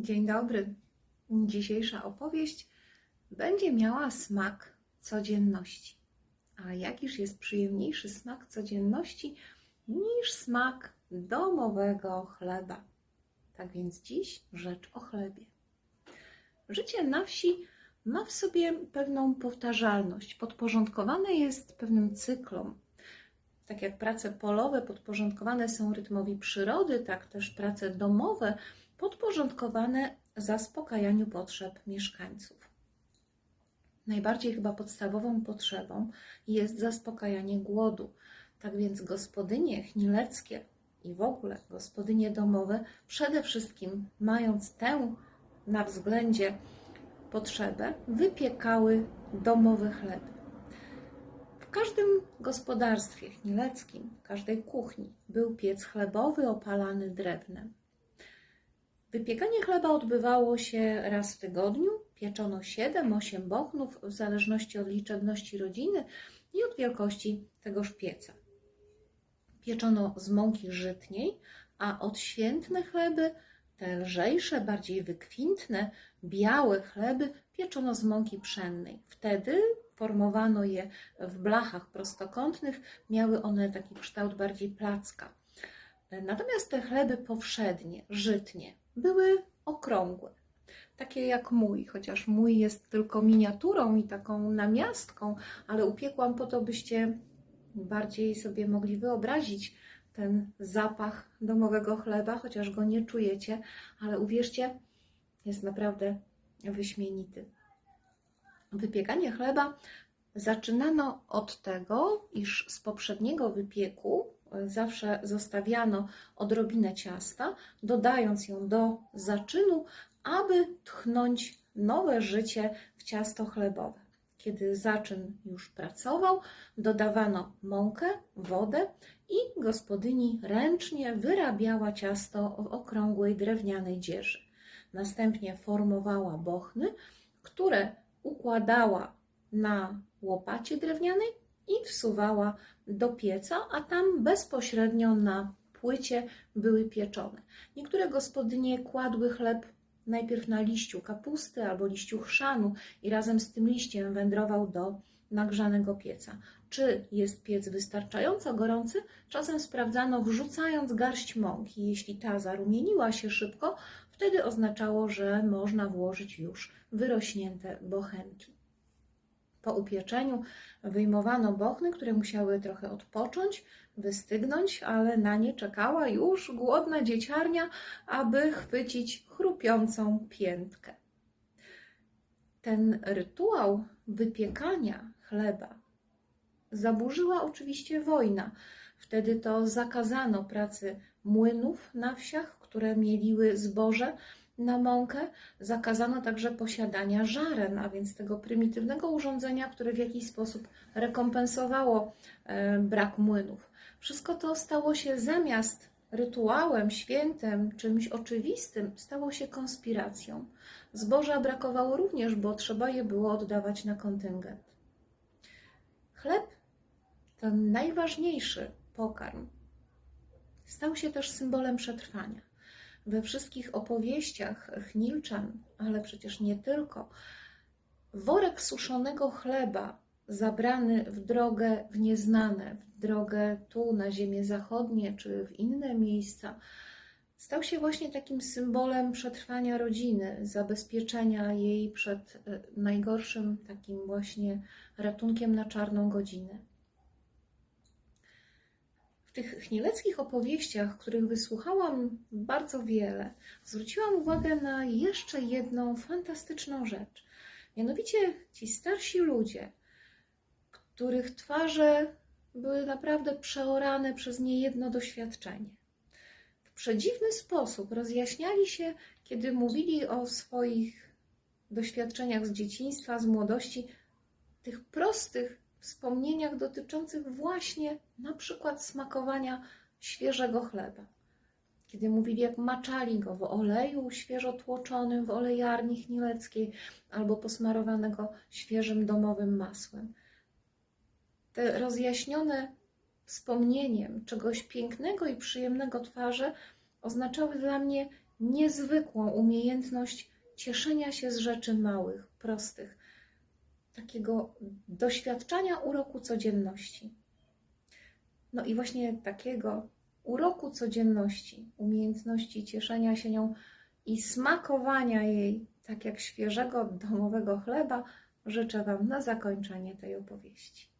Dzień dobry. Dzisiejsza opowieść będzie miała smak codzienności. A jakiż jest przyjemniejszy smak codzienności niż smak domowego chleba? Tak więc dziś rzecz o chlebie. Życie na wsi ma w sobie pewną powtarzalność, podporządkowane jest pewnym cyklom. Tak jak prace polowe podporządkowane są rytmowi przyrody, tak też prace domowe podporządkowane zaspokajaniu potrzeb mieszkańców. Najbardziej chyba podstawową potrzebą jest zaspokajanie głodu. Tak więc gospodynie chmileckie i w ogóle gospodynie domowe, przede wszystkim mając tę na względzie potrzebę, wypiekały domowe chleby. W każdym gospodarstwie chmileckim, w każdej kuchni był piec chlebowy opalany drewnem. Wypiekanie chleba odbywało się raz w tygodniu. Pieczono 7-8 bochnów w zależności od liczebności rodziny i od wielkości tegoż pieca. Pieczono z mąki żytniej, a odświętne chleby, te lżejsze, bardziej wykwintne, białe chleby pieczono z mąki pszennej. Wtedy formowano je w blachach prostokątnych, miały one taki kształt bardziej placka. Natomiast te chleby powszednie, żytnie, były okrągłe. Takie jak mój, chociaż mój jest tylko miniaturą i taką namiastką, ale upiekłam po to, byście bardziej sobie mogli wyobrazić ten zapach domowego chleba, chociaż go nie czujecie, ale uwierzcie, jest naprawdę wyśmienity. Wypiekanie chleba zaczynano od tego, iż z poprzedniego wypieku zawsze zostawiano odrobinę ciasta, dodając ją do zaczynu, aby tchnąć nowe życie w ciasto chlebowe. Kiedy zaczyn już pracował, dodawano mąkę, wodę i gospodyni ręcznie wyrabiała ciasto w okrągłej drewnianej dzieży. Następnie formowała bochny, które układała na łopacie drewnianej i wsuwała do pieca, a tam bezpośrednio na płycie były pieczone. Niektóre gospodynie kładły chleb najpierw na liściu kapusty albo liściu chrzanu i razem z tym liściem wędrował do nagrzanego pieca. Czy jest piec wystarczająco gorący? Czasem sprawdzano wrzucając garść mąki. Jeśli ta zarumieniła się szybko, wtedy oznaczało, że można włożyć już wyrośnięte bochenki. Po upieczeniu wyjmowano bochny, które musiały trochę odpocząć, wystygnąć, ale na nie czekała już głodna dzieciarnia, aby chwycić chrupiącą piętkę. Ten rytuał wypiekania chleba zaburzyła oczywiście wojna. Wtedy to zakazano pracy młynów na wsiach, które mieliły zboże, na mąkę zakazano także posiadania żaren, a więc tego prymitywnego urządzenia, które w jakiś sposób rekompensowało e, brak młynów. Wszystko to stało się zamiast rytuałem, świętem, czymś oczywistym, stało się konspiracją. Zboża brakowało również, bo trzeba je było oddawać na kontyngent. Chleb, ten najważniejszy pokarm, stał się też symbolem przetrwania we wszystkich opowieściach Chnilczan, ale przecież nie tylko, worek suszonego chleba zabrany w drogę w nieznane, w drogę tu na ziemię zachodnie czy w inne miejsca, stał się właśnie takim symbolem przetrwania rodziny, zabezpieczenia jej przed e, najgorszym takim właśnie ratunkiem na czarną godzinę tych chmieleckich opowieściach, których wysłuchałam bardzo wiele, zwróciłam uwagę na jeszcze jedną fantastyczną rzecz. Mianowicie ci starsi ludzie, których twarze były naprawdę przeorane przez niejedno doświadczenie. W przedziwny sposób rozjaśniali się, kiedy mówili o swoich doświadczeniach z dzieciństwa, z młodości, tych prostych, wspomnieniach dotyczących właśnie na przykład smakowania świeżego chleba. Kiedy mówili, jak maczali go w oleju świeżo tłoczonym w olejarni chmileckiej albo posmarowanego świeżym domowym masłem. Te rozjaśnione wspomnieniem czegoś pięknego i przyjemnego twarze oznaczały dla mnie niezwykłą umiejętność cieszenia się z rzeczy małych, prostych, takiego doświadczania uroku codzienności. No i właśnie takiego uroku codzienności, umiejętności cieszenia się nią i smakowania jej, tak jak świeżego domowego chleba, życzę Wam na zakończenie tej opowieści.